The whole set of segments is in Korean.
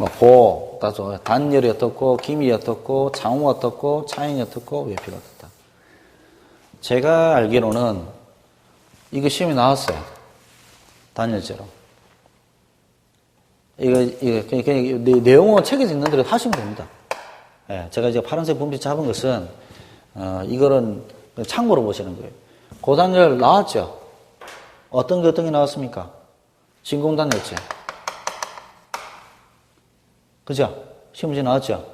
뭐 보, 따져 단열이 어떻고, 기밀이 어떻고, 장우 어떻고, 차인이 어떻고, 외피가 어떻다. 제가 알기로는 이거 시험에 나왔어요. 단열제로. 이거, 이거, 그러니까 내용은 책에 있는 대로 하시면 됩니다. 예, 제가 이제 파란색 분빛 잡은 것은, 어, 이거는 참고로 보시는 거예요. 고단열 나왔죠? 어떤 게 어떤 게 나왔습니까? 진공단열제. 그죠? 시험지 나왔죠?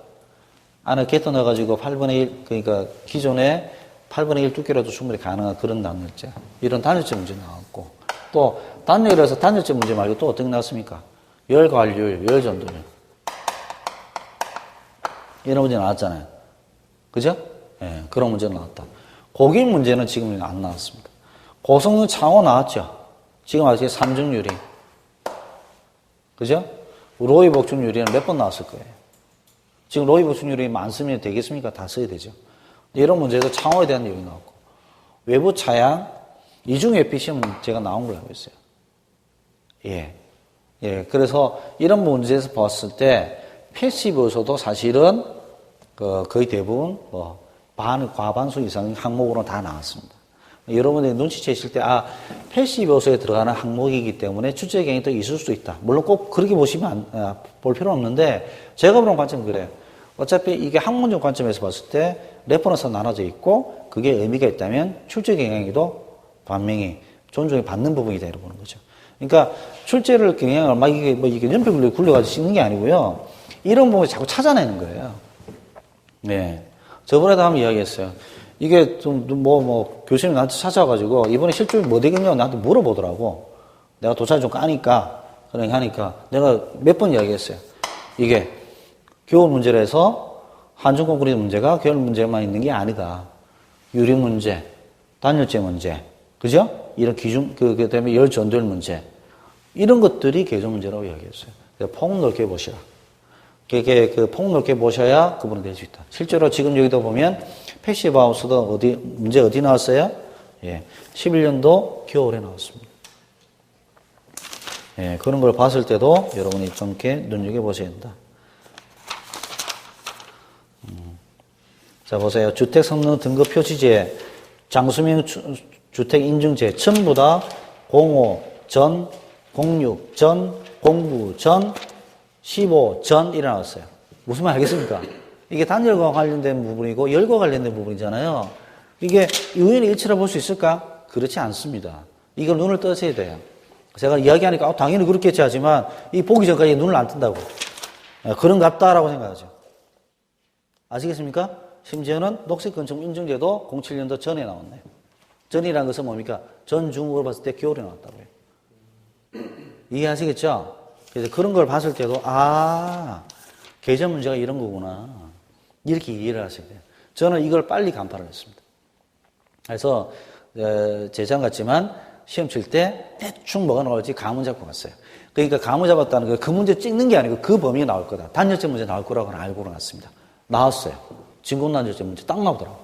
안에 게터 넣어가지고 8분의 1, 그러니까 기존에 8분의 1 두께로도 충분히 가능한 그런 단열재. 이런 단열재 문제 나왔고. 또, 단열에서 단열재 문제 말고 또 어떻게 나왔습니까? 열관률, 열전도율. 이런 문제 나왔잖아요. 그죠? 예, 네, 그런 문제 나왔다. 고기 문제는 지금 안 나왔습니다. 고성능 창호 나왔죠? 지금 아직 삼중유리. 그죠? 로이 복중유리는 몇 번 나왔을 거예요. 지금 로이 복중유리 만 쓰면 되겠습니까? 다 써야 되죠. 이런 문제도 창호에 대한 얘기 나왔고 외부 차양 이중 외피 시험 제가 나온 걸 알고 있어요. 예. 예. 그래서 이런 문제에서 봤을 때 패시브에서도 사실은 그 거의 대부분 뭐 반, 과반수 이상 항목으로 다 나왔습니다. 여러분들이 눈치채실 때, 아, 패시브 요소에 들어가는 항목이기 때문에 출제 경향이 또 있을 수도 있다. 물론 꼭 그렇게 보시면 안, 아, 볼 필요는 없는데, 제가 보는 관점은 그래요. 어차피 이게 학문적 관점에서 봤을 때, 레퍼런스 나눠져 있고, 그게 의미가 있다면, 출제 경향이도 반명이 존중이 받는 부분이다. 이렇게 보는 거죠. 그러니까, 출제를 경향을 막 이게, 뭐 이게 연필 굴려가지고 씹는 게 아니고요. 이런 부분을 자꾸 찾아내는 거예요. 네. 저번에도 한번 이야기했어요. 이게 좀, 뭐, 뭐, 교수님이 나한테 찾아와가지고, 이번에 실적이 뭐 되겠냐고 나한테 물어보더라고. 내가 도차를 좀 까니까, 그러니 하니까, 내가 몇 번 이야기했어요. 이게, 교원 문제로 해서, 한중 콘크리트 문제가 겨울 문제만 있는 게 아니다. 유리 문제, 단열재 문제, 그죠? 이런 기준, 그, 그 다음에 열 전도율 문제. 이런 것들이 개정 문제라고 이야기했어요. 폭 넓게 보시라. 그게 그 폭 넓게 보셔야 구분이 될 수 있다. 실제로 지금 여기도 보면 패시브 하우스도 어디 문제 어디 나왔어요? 예. 11년도 겨울에 나왔습니다. 예, 그런 걸 봤을 때도 여러분이 좀 이렇게 눈여겨 보셔야 된다. 음. 자, 보세요. 주택 성능 등급 표시제, 장수명 주택 인증제, 전부 다 05 전, 06 전, 09 전, 15 전 일어났어요. 무슨 말 알겠습니까? 이게 단열과 관련된 부분이고 열과 관련된 부분이잖아요. 이게 우연히 일치라 볼 수 있을까? 그렇지 않습니다. 이걸 눈을 떠셔야 돼요. 제가 이야기하니까 어, 당연히 그렇겠지 하지만 이 보기 전까지 눈을 안 뜬다고. 예, 그런 같다라고 생각하죠. 아시겠습니까? 심지어는 녹색건축 인증제도 07년도 전에 나왔네요. 전이라는 것은 뭡니까? 전 중국을 봤을 때 겨울에 나왔다고요. 이해하시겠죠? 그래서 그런 걸 봤을 때도 아 계좌 문제가 이런 거구나 이렇게 이해를 하셔야 돼요. 저는 이걸 빨리 간파를 했습니다. 그래서 제장 같지만 시험 칠 때 대충 뭐가 나올지 감을 잡고 갔어요. 그러니까 감을 잡았다는 거 그 문제 찍는 게 아니고 그 범위가 나올 거다. 단열재 문제 나올 거라고는 알고 나왔습니다. 나왔어요. 진군단열재 문제 딱 나오더라고.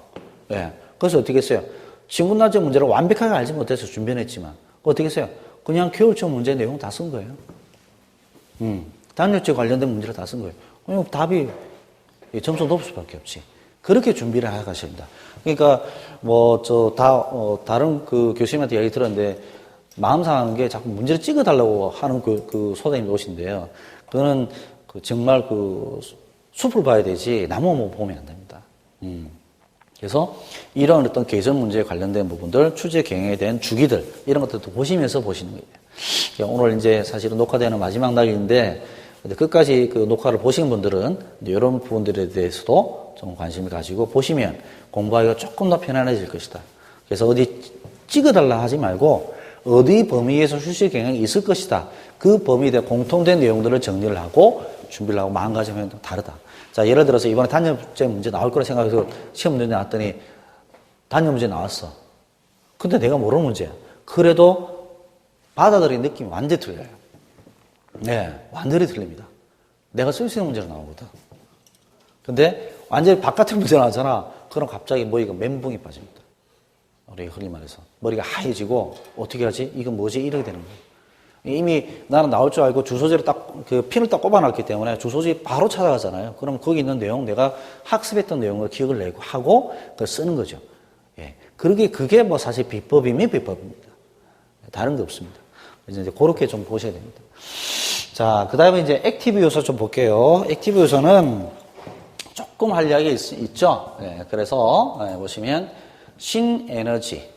예. 네. 그래서 어떻게 했어요? 진군단열재 문제를 완벽하게 알지 못해서 준비했지만 어떻게 했어요? 그냥 교육청 문제 내용 다 쓴 거예요. 음, 단열재 관련된 문제를 다 쓴 거예요. 그럼 답이 점수 높을 수밖에 없지. 그렇게 준비를 해 가셔야 됩니다. 그러니까 뭐 저 다 어, 다른 그 교수님한테 이야기 들었는데 마음 상하는 게 자꾸 문제를 찍어 달라고 하는 그, 그 소장님이 오신데요. 그거는 그 정말 그 숲을 봐야 되지 나무만 보면 안 됩니다. 음. 그래서 이런 어떤 개선 문제에 관련된 부분들, 추제 경영에 대한 주기들 이런 것들도 보시면서 보시는 거예요. 오늘 이제 사실은 녹화되는 마지막 날인데 끝까지 그 녹화를 보신 분들은 이런 부분들에 대해서도 좀 관심을 가지고 보시면 공부하기가 조금 더 편안해질 것이다. 그래서 어디 찍어달라 하지 말고 어디 범위에서 수시 경향이 있을 것이다. 그 범위에 대한 공통된 내용들을 정리를 하고 준비를 하고 마음가짐이 다르다. 자, 예를 들어서 이번에 단열재 문제 나올 거라 생각해서 시험 문제 나왔더니 단열 문제 나왔어. 근데 내가 모르는 문제야. 그래도 받아들인 느낌이 완전히 틀려요. 네, 완전히 틀립니다. 내가 쓸 수 있는 문제로 나오거든. 근데 완전히 바깥의 문제 나왔잖아. 그럼 갑자기 머리가 멘붕이 빠집니다. 우리 흔히 말해서. 머리가 하얘지고, 어떻게 하지? 이건 뭐지? 이렇게 되는 거예요. 이미 나는 나올 줄 알고 주소지를 딱 그 핀을 딱 꼽아놨기 때문에 주소지 바로 찾아가잖아요. 그럼 거기 있는 내용 내가 학습했던 내용을 기억을 내고 하고 그걸 쓰는 거죠. 예. 그러게 그게 뭐 사실 비법이면 비법입니다. 다른 게 없습니다. 이제 그렇게 좀 보셔야 됩니다. 자, 그 다음에 이제 액티브 요소 좀 볼게요. 액티브 요소는 조금 할 이야기 있, 죠 네, 그래서 네, 보시면 신에너지,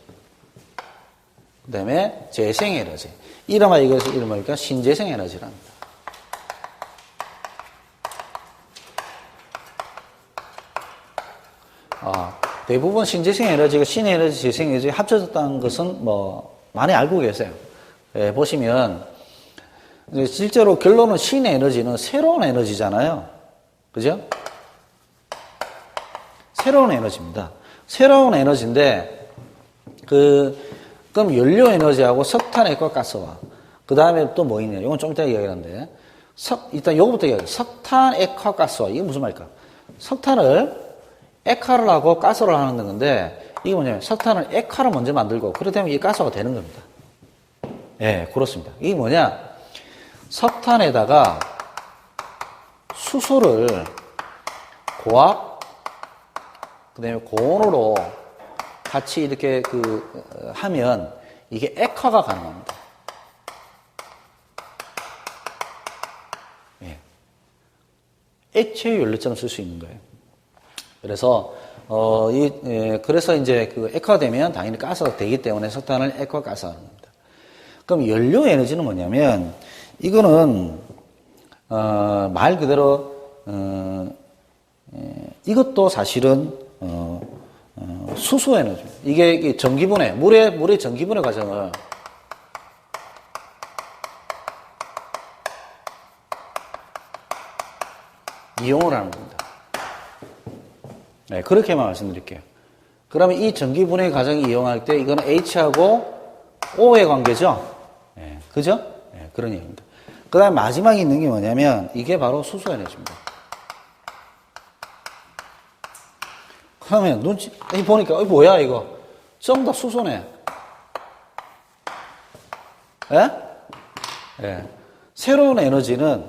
그 다음에 재생에너지. 이름하 이것을 이름하니까 신재생에너지랍니다. 아, 대부분 신재생에너지가 신에너지, 재생에너지 합쳐졌다는 것은 뭐 많이 알고 계세요. 예, 보시면 실제로 결론은 신에너지는 새로운 에너지잖아요. 그죠? 새로운 에너지입니다. 새로운 에너지인데 그 그럼 연료 에너지하고 석탄, 액과 가스와 그 다음에 또 뭐 있냐? 이건 좀 이따 이야기하는데 석 일단 요거부터 이야기. 석탄, 액화, 가스와 이게 무슨 말일까? 석탄을 액화를 하고 가스를 하는 건데 이게 뭐냐면 석탄을 액화를 먼저 만들고 그렇다면 이 가스가 되는 겁니다. 예, 네, 그렇습니다. 이게 뭐냐? 석탄에다가 수소를 고압, 그 다음에 고온으로 같이 이렇게 그 어, 하면 이게 액화가 가능합니다. 예. 액체 연료처럼 쓸 수 있는 거예요. 그래서 어, 이, 예, 그래서 이제 그 액화되면 당연히 가스가 되기 때문에 석탄을 액화 가스하는 겁니다. 그럼 연료 에너지는 뭐냐면 이거는 어, 말 그대로 어, 예, 이것도 사실은 어, 어, 수소 에너지. 이게 전기분해, 물의, 물의 전기분해 과정을 이용을 하는 겁니다. 네, 그렇게만 말씀드릴게요. 그러면 이 전기분해 과정을 이용할 때 이거는 H하고 O의 관계죠? 네, 그죠? 네, 그런 얘기입니다. 그 다음에 마지막에 있는 게 뭐냐면 이게 바로 수소 에너지입니다. 그러면 눈치, 보니까, 어, 뭐야, 이거. 다 수소네. 예? 예. 새로운 에너지는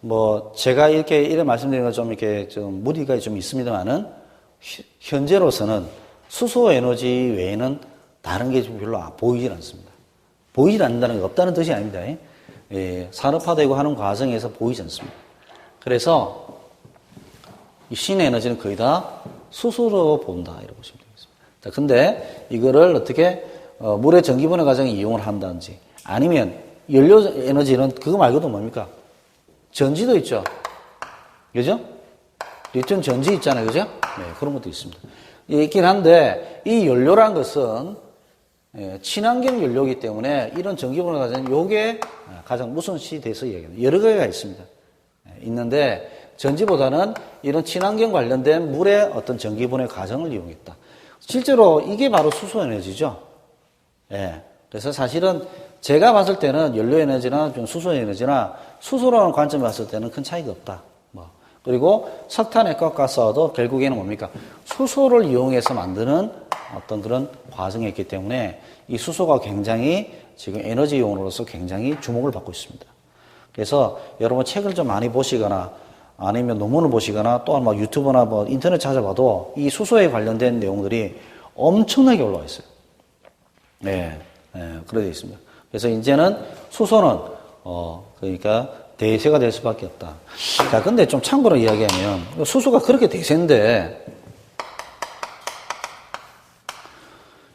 뭐, 제가 이렇게, 이런 말씀드리는 건 좀 이렇게 좀 무리가 좀 있습니다만은, 현재로서는 수소 에너지 외에는 다른 게 별로 보이질 않습니다. 보이질 않는다는 게 없다는 뜻이 아닙니다. 예, 산업화되고 하는 과정에서 보이지 않습니다. 그래서 이 신에너지는 거의 다 수소로 본다. 이렇게 보시면 되겠습니다. 자, 근데 이거를 어떻게 어, 물의 전기분해 과정에 이용을 한다든지 아니면 연료 에너지는 그거 말고도 뭡니까? 전지도 있죠. 그죠? 리튬 전지 있잖아요. 그죠? 네, 그런 것도 있습니다. 있긴 한데 이 연료란 것은 예, 친환경 연료이기 때문에 이런 전기분해 과정 요게 가장 우선시 돼서 얘기합니다. 여러 가지가 있습니다. 예, 있는데 전지보다는 이런 친환경 관련된 물의 어떤 전기분해 과정을 이용했다. 실제로 이게 바로 수소 에너지죠. 예. 그래서 사실은 제가 봤을 때는 연료 에너지나 좀 수소 에너지나 수소라는 관점에 봤을 때는 큰 차이가 없다. 뭐. 그리고 석탄 액화가스와도 결국에는 뭡니까? 수소를 이용해서 만드는 어떤 그런 과정이 있기 때문에 이 수소가 굉장히 지금 에너지 용으로서 굉장히 주목을 받고 있습니다. 그래서 여러분 책을 좀 많이 보시거나 아니면 논문을 보시거나 또한 뭐 유튜브나 뭐 인터넷 찾아봐도 이 수소에 관련된 내용들이 엄청나게 올라와 있어요. 네, 네 그래 되어 있습니다. 그래서 이제는 수소는 어 그러니까 대세가 될 수밖에 없다. 자, 근데 좀 참고로 이야기하면 수소가 그렇게 대세인데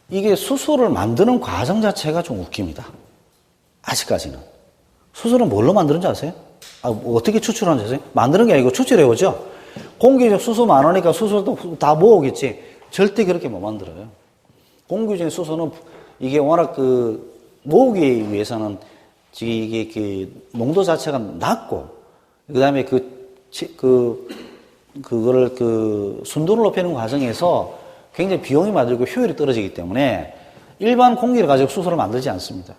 이게 수소를 만드는 과정 자체가 좀 웃깁니다. 아직까지는. 수소를 뭘로 만드는지 아세요? 아, 뭐 어떻게 추출하는지 아세요? 만드는 게 아니고 추출해오죠? 공기적 수소 많으니까 수소도 다 모으겠지. 절대 그렇게 못 만들어요. 공기적인 수소는 이게 워낙 그 모으기 위해서는 이게 그 농도 자체가 낮고, 그 다음에 그, 그, 그거를 그 순도를 높이는 과정에서 굉장히 비용이 많 들고 효율이 떨어지기 때문에 일반 공기를 가지고 수소를 만들지 않습니다.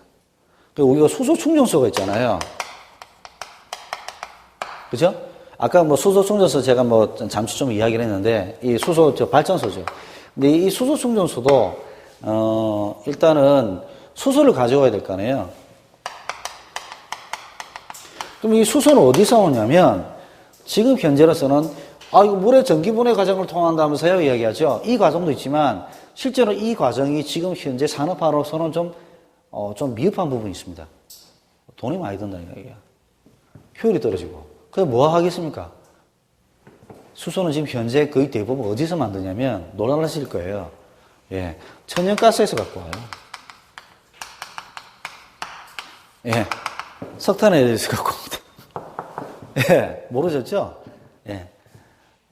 그리고 우리가 수소 충전소가 있잖아요. 그죠? 아까 뭐 수소 충전소 제가 뭐 잠시 좀 이야기를 했는데 이 수소 저 발전소죠. 근데 이 수소 충전소도 어 일단은 수소를 가져와야 될 거 아니에요. 그럼 이 수소는 어디서 오냐면 지금 현재로서는 아 이거 물의 전기분해 과정을 통한다면서요 이야기하죠. 이 과정도 있지만 실제로 이 과정이 지금 현재 산업화로서는 좀, 어, 좀 미흡한 부분이 있습니다. 돈이 많이 든다는 얘기야. 효율이 떨어지고. 그래 뭐 하겠습니까? 수소는 지금 현재 거의 대부분 어디서 만드냐면 놀라실 거예요. 예. 천연가스에서 갖고 와요. 예. 석탄에서 갖고. 예. 모르셨죠? 예.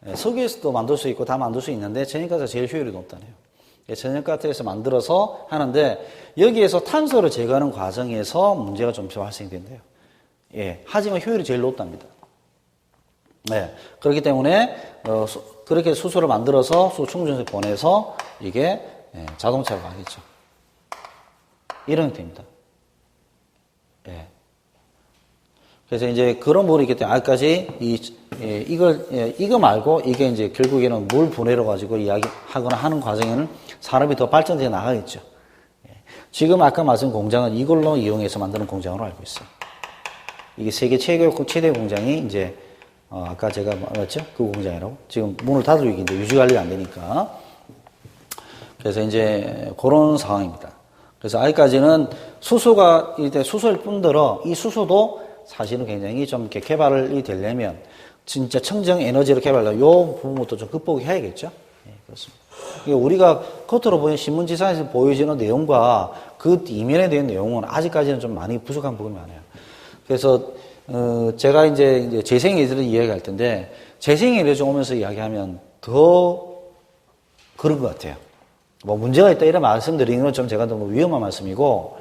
예. 석유에서도 만들 수 있고 다 만들 수 있는데 천연가스가 제일 효율이 높다네요. 예. 천연가스에서 만들어서 하는데 여기에서 탄소를 제거하는 과정에서 문제가 좀 발생된대요. 예. 하지만 효율이 제일 높답니다. 네. 그렇기 때문에, 어, 수, 그렇게 수소를 만들어서 수충전소에 보내서 이게 예, 자동차로 가겠죠. 이런 형태입니다. 예. 그래서 이제 그런 부분이 있기 때문에 아직까지 이, 예, 이걸, 예, 이거 말고 이게 이제 결국에는 물 분해로 가지고 이야기하거나 하는 과정에는 산업이 더 발전되어 나가겠죠. 예. 지금 아까 말씀 공장은 이걸로 이용해서 만드는 공장으로 알고 있어요. 이게 세계 최고, 최대 공장이 이제 어, 아까 제가 말했죠? 그 공장이라고. 지금 문을 닫을 위기인데 유지 관리가 안 되니까. 그래서 이제 그런 상황입니다. 그래서 아직까지는 수소가 이때 수소일 뿐더러 이 수소도 사실은 굉장히 좀 이렇게 개발이 되려면 진짜 청정 에너지를 개발하려 요 부분부터 좀 극복해야겠죠. 네, 그렇습니다. 그러니까 우리가 겉으로 보는 신문지상에서 보여지는 내용과 그 이면에 대한 내용은 아직까지는 좀 많이 부족한 부분이 많아요. 그래서 어, 제가 이제 재생에너지를 이야기할 텐데, 재생에너지 오면서 이야기하면 더 그런 것 같아요. 뭐 문제가 있다 이런 말씀드리는 건 좀 제가 너무 위험한 말씀이고,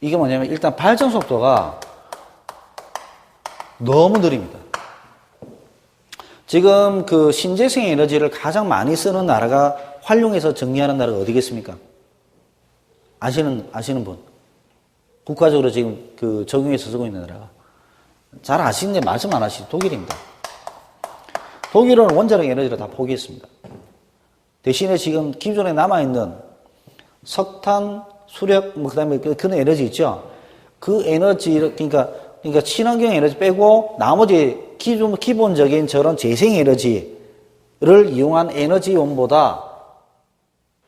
이게 뭐냐면 일단 발전 속도가 너무 느립니다. 지금 그 신재생 에너지를 가장 많이 쓰는 나라가 활용해서 정리하는 나라가 어디겠습니까? 아시는, 아시는 분? 국가적으로 지금 그 적용해서 쓰고 있는 나라가. 잘 아시는데 말씀 안 하시죠. 독일입니다. 독일은 원자력 에너지를 다 포기했습니다. 대신에 지금 기존에 남아있는 석탄, 수력, 뭐, 그 다음에 그런 에너지 있죠? 그 에너지, 그러니까, 그러니까 친환경 에너지 빼고 나머지 기존, 기본적인 저런 재생 에너지를 이용한 에너지 원보다,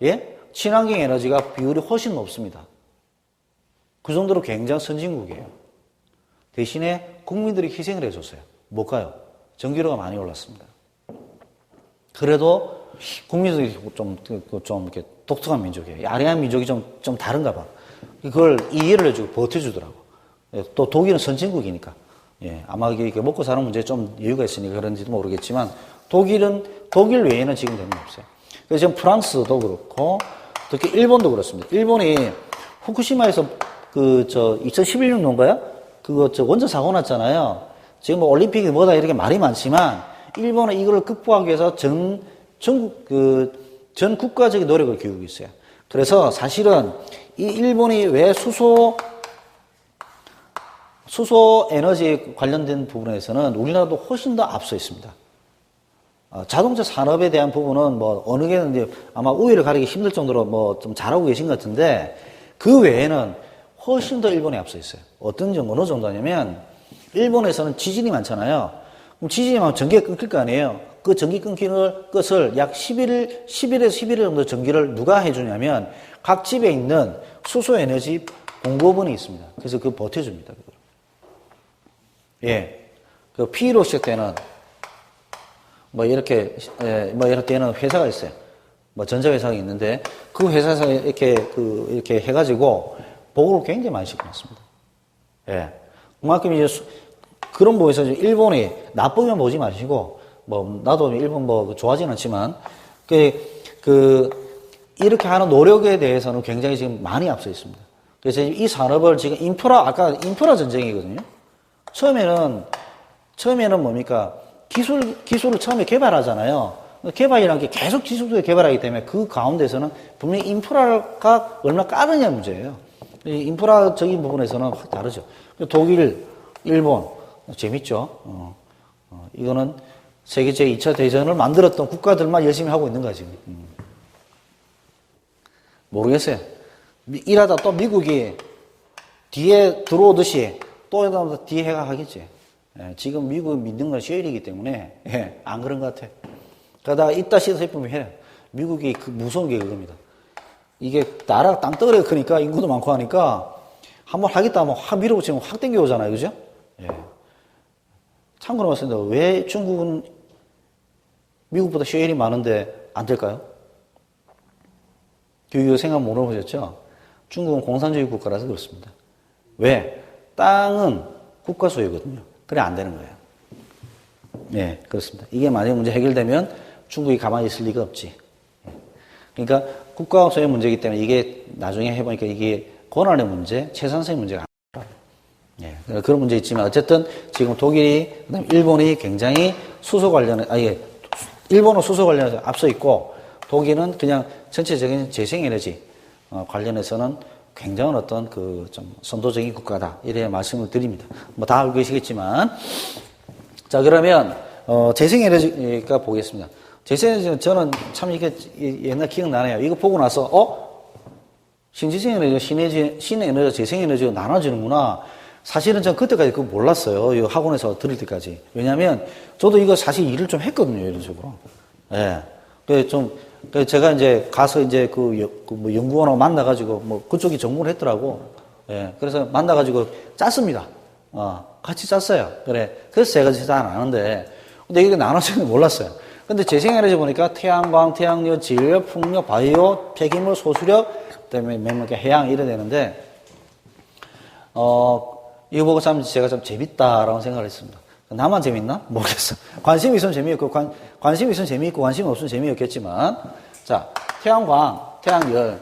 예? 친환경 에너지가 비율이 훨씬 높습니다. 그 정도로 굉장히 선진국이에요. 대신에 국민들이 희생을 해줬어요. 못 가요. 전기료가 많이 올랐습니다. 그래도 국민들이 좀, 좀 이렇게 독특한 민족이에요. 아리안 민족이 좀, 좀 다른가 봐. 그걸 이해를 해주고 버텨주더라고. 예, 또 독일은 선진국이니까. 예, 아마 이게 먹고 사는 문제에 좀 이유가 있으니까 그런지도 모르겠지만 독일은, 독일 외에는 지금 되는 게 없어요. 그래서 지금 프랑스도 그렇고 특히 일본도 그렇습니다. 일본이 후쿠시마에서 그, 저, 2011년도인가요? 그거 저 원전 사고 났잖아요. 지금 뭐 올림픽이 뭐다 이렇게 말이 많지만 일본은 이걸 극복하기 위해서 전 전국 그 전 국가적인 노력을 기울이고 있어요. 그래서 사실은 이 일본이 왜 수소 수소 에너지 관련된 부분에서는 우리나라도 훨씬 더 앞서 있습니다. 어, 자동차 산업에 대한 부분은 뭐 어느 게 이제 아마 우위를 가리기 힘들 정도로 뭐 좀 잘하고 계신 것 같은데 그 외에는 훨씬 더 일본에 앞서 있어요. 어떤 정도, 어느 정도냐면, 일본에서는 지진이 많잖아요. 그럼 지진이 많으면 전기가 끊길 거 아니에요. 그 전기 끊기는 것을 약 11일, 10일에서 11일 정도 전기를 누가 해주냐면, 각 집에 있는 수소 에너지 공급원이 있습니다. 그래서 그 버텨줍니다. 예. 그 P로 시작되는, 뭐 이렇게, 예, 뭐 이럴 때는 회사가 있어요. 뭐 전자회사가 있는데, 그 회사에서 이렇게, 그, 이렇게 해가지고, 보고를 굉장히 많이 시켜놨습니다. 예. 그만큼 이제 수, 그런 부분에서 일본이 나쁘면 보지 마시고, 뭐, 나도 일본 뭐 좋아하지는 않지만, 그, 그, 이렇게 하는 노력에 대해서는 굉장히 지금 많이 앞서 있습니다. 그래서 이 산업을 지금 인프라, 아까 인프라 전쟁이거든요. 처음에는, 처음에는 뭡니까? 기술, 기술을 처음에 개발하잖아요. 개발이라는 게 계속 지속적으로 개발하기 때문에 그 가운데서는 분명히 인프라가 얼마나 까느냐 문제예요. 인프라적인 부분에서는 확 다르죠. 독일, 일본, 재밌죠? 어, 어, 이거는 세계 제2차 대전을 만들었던 국가들만 열심히 하고 있는 거지. 음. 모르겠어요. 일하다 또 미국이 뒤에 들어오듯이 또 뒤에 해가 하겠지. 예, 지금 미국 믿는 건 쉐일이기 때문에 예, 안 그런 것 같아. 그러다가 이따 싶으면 해요. 미국이 그 무서운 게 그겁니다. 이게 나라가 땅덩어리가 크니까 인구도 많고 하니까 한번 하겠다 하면 확 밀어붙이면 확 땡겨오잖아요. 그죠? 예. 참고로 말씀드립니다. 왜 중국은 미국보다 쉐일이 많은데 안 될까요? 교육 생각 물어보셨죠? 중국은 공산주의 국가라서 그렇습니다. 왜? 땅은 국가 소유거든요. 그래 안 되는 거예요. 네, 그렇습니다. 이게 만약 문제 해결되면 중국이 가만히 있을 리가 없지. 그러니까 국가 소유 문제이기 때문에 이게 나중에 해보니까 이게 권한의 문제, 채산성의 문제가 아니라 예, 그런 문제 있지만 어쨌든 지금 독일이 그다음 일본이 굉장히 수소 관련해 아예 일본은 수소 관련해서 앞서 있고 독일은 그냥 전체적인 재생에너지 어, 관련해서는 굉장한 어떤 그 좀 선도적인 국가다 이래 말씀을 드립니다. 뭐 다 알고 계시겠지만 자 그러면 어, 재생에너지가 보겠습니다. 재생에너지는 저는 참 이게 옛날 기억나네요. 이거 보고 나서 어 신재생에너지, 신에너지, 신에너지, 재생에너지가 나눠지는구나. 사실은 전 그때까지 그거 몰랐어요. 이 학원에서 들을 때까지. 왜냐면 저도 이거 사실 일을 좀 했거든요, 이런 식으로. 예. 그 좀, 그 제가 이제 가서 이제 그, 여- 그뭐 연구원하고 만나가지고 뭐 그쪽이 정보를 했더라고. 예. 그래서 만나가지고 짰습니다. 어, 같이 짰어요. 그래. 그래서 제가 진짜 안 아는데. 근데 이게 나눠지는 걸 몰랐어요. 근데 재생에너지 보니까 태양광, 태양열, 진력, 풍력, 바이오, 폐기물, 소수력, 그다음에 몇몇 개 해양 이래 되는데 어 이거 보고 참 제가 좀 재밌다라고 생각을 했습니다. 나만 재밌나? 모르겠어. 관심 있으면 재미있고 관, 관심 있으면 재미있고 관심 없으면 재미없겠지만 자 태양광, 태양열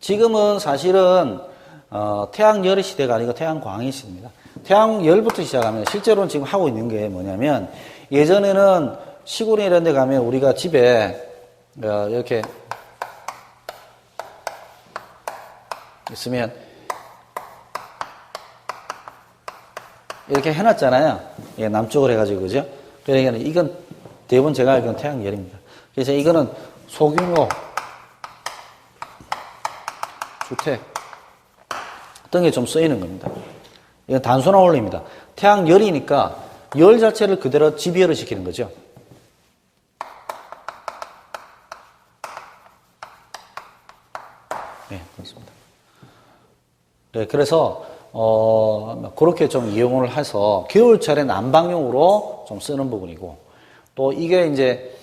지금은 사실은 어, 태양열의 시대가 아니고 태양광의 시대입니다. 태양열부터 시작하면 실제로는 지금 하고 있는 게 뭐냐면 예전에는 시골에 이런 데 가면 우리가 집에 어, 이렇게 있으면 이렇게 해놨잖아요. 예, 남쪽으로 해가지고 그죠? 그러니까 이건 대부분 제가 알기로는 태양열입니다. 그래서 이거는 소규모 주택 게좀 쓰이는 겁니다. 이건 단순한 원리입니다. 태양열이니까 열 자체를 그대로 집열을 시키는 거죠. 네, 그렇습니다. 네, 그래서 어, 그렇게 좀 이용을 해서 겨울철에 난방용으로 좀 쓰는 부분이고 또 이게 이제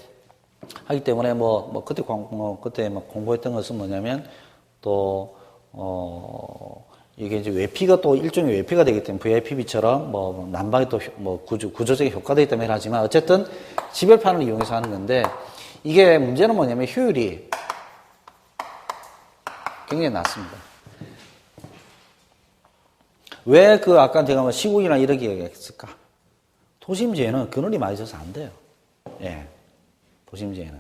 하기 때문에 뭐, 뭐 그때 공, 뭐 그때 막 공부했던 것은 뭐냐면 또 어, 이게 이제 외피가 또 일종의 외피가 되기 때문에 VIPB처럼 뭐 난방이 또 뭐 구조, 구조적인 효과도 있기 때문에 하지만 어쨌든 지별판을 이용해서 하는 건데 이게 문제는 뭐냐면 효율이 굉장히 낮습니다. 왜 그 아까 제가 뭐 시국이나 이렇게 얘기했을까? 도심지에는 그늘이 많이 져서 안 돼요. 예. 도심지에는.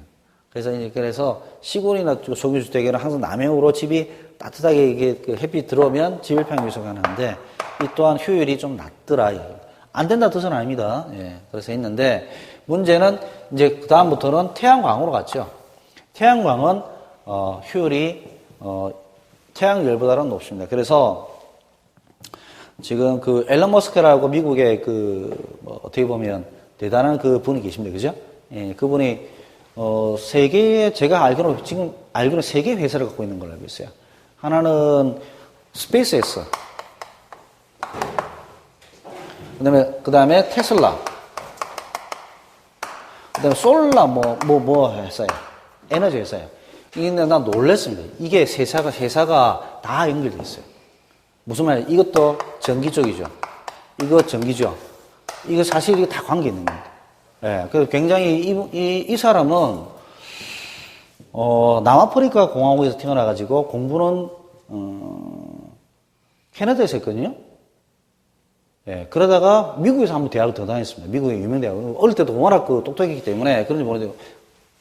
그래서 이제 그래서 시골이나 소규주택에는 항상 남향으로 집이 따뜻하게 이게 그 햇빛 들어오면 지별평 유소가 하는데 이 또한 효율이 좀 낮더라. 안 된다 뜻은 아닙니다. 예. 그래서 했는데 문제는 이제 그 다음부터는 태양광으로 갔죠. 태양광은 어, 효율이 어, 태양열보다는 높습니다. 그래서 지금 그 앨런 머스크라고 미국의 그, 뭐 어떻게 보면 대단한 그 분이 계십니다. 그죠? 예, 그분이, 어, 세계에, 제가 알기로, 지금 알기로 세 개 회사를 갖고 있는 걸로 알고 있어요. 하나는 스페이스X. 그 다음에, 그 다음에 테슬라. 그 다음에 솔라, 뭐, 뭐, 뭐 회사예요. 에너지 회사예요. 이게 나 놀랬습니다. 이게 회사가, 회사가 다 연결돼 있어요. 무슨 말이에요? 이것도 전기 쪽이죠. 이거 전기죠. 이거 사실 이게 다 관계 있는 겁니다. 예, 그래서 굉장히 이, 이, 이 사람은, 어, 남아프리카 공화국에서 태어나가지고 공부는, 어, 캐나다에서 했거든요. 예, 그러다가 미국에서 한번 대학을 더 다녔습니다. 미국의 유명 대학. 어릴 때도 워낙 그 똑똑했기 때문에 그런지 모르는데,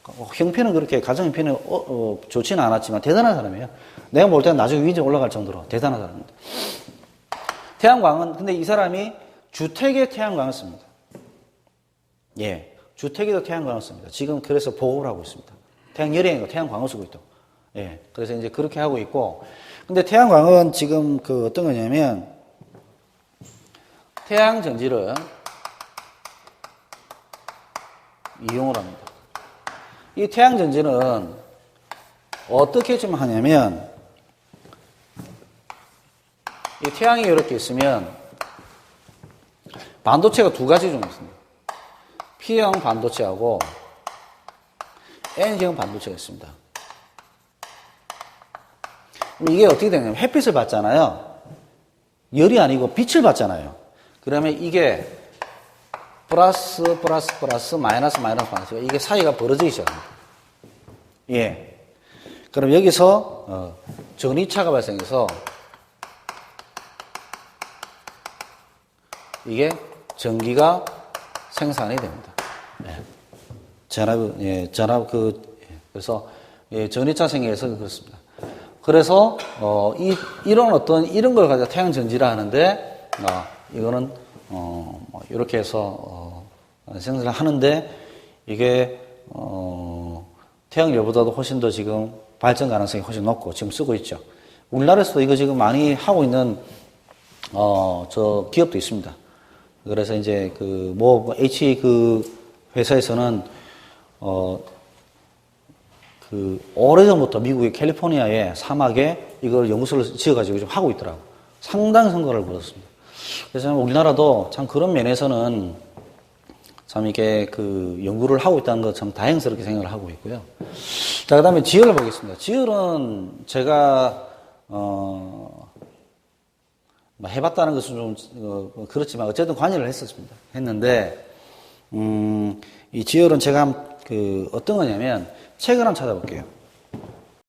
어, 형편은 그렇게, 가정 형편은 어, 어, 좋지는 않았지만 대단한 사람이에요. 내가 볼 때는 나중에 위에 올라갈 정도로 대단한 사람입니다. 태양광은, 근데 이 사람이 주택에 태양광을 씁니다. 예. 주택에도 태양광을 씁니다. 지금 그래서 보급을 하고 있습니다. 아니고 태양광을 쓰고 있다. 예. 그래서 이제 그렇게 하고 있고. 근데 태양광은 지금 그 어떤 거냐면, 태양 전지를 이용을 합니다. 이 태양 전지는 어떻게 좀 하냐면 이 태양이 이렇게 있으면 반도체가 두 가지 좀 있습니다. P형 반도체하고 N형 반도체가 있습니다. 이게 어떻게 되냐면 햇빛을 받잖아요. 열이 아니고 빛을 받잖아요. 그러면 이게 플러스 플러스 플러스 마이너스 마이너스 마이너스 이게 사이가 시작합니다. 예. 그럼 여기서 어, 전이차가 발생해서 이게 전기가 생산이 됩니다. 예. 전압, 예, 전압 그, 예, 그래서, 예, 전이차 생겨서 그렇습니다. 그래서, 어, 이, 이런 어떤, 이런 걸 가지고 태양 전지라 하는데, 어, 이거는, 어, 뭐 이렇게 해서, 어, 생산을 하는데, 이게, 어, 태양열보다도 훨씬 더 지금 발전 가능성이 훨씬 높고, 지금 쓰고 있죠. 우리나라에서도 이거 지금 많이 하고 있는, 어, 저 기업도 있습니다. 그래서 이제 그, 뭐, H 그 회사에서는, 어, 그, 오래전부터 미국의 캘리포니아의 사막에 이걸 연구소를 지어가지고 좀 하고 있더라고. 상당히 성과를 거뒀습니다. 그래서 참 우리나라도 참 그런 면에서는 참 이게 그 연구를 하고 있다는 것 참 다행스럽게 생각을 하고 있고요. 자, 그 다음에 지열을 보겠습니다. 지열은 제가, 어, 뭐 해봤다는 것은 좀 어, 그렇지만 어쨌든 관여를 했었습니다. 했는데 음, 이 지열은 제가 한- 그 어떤 거냐면 책을 한번 찾아볼게요.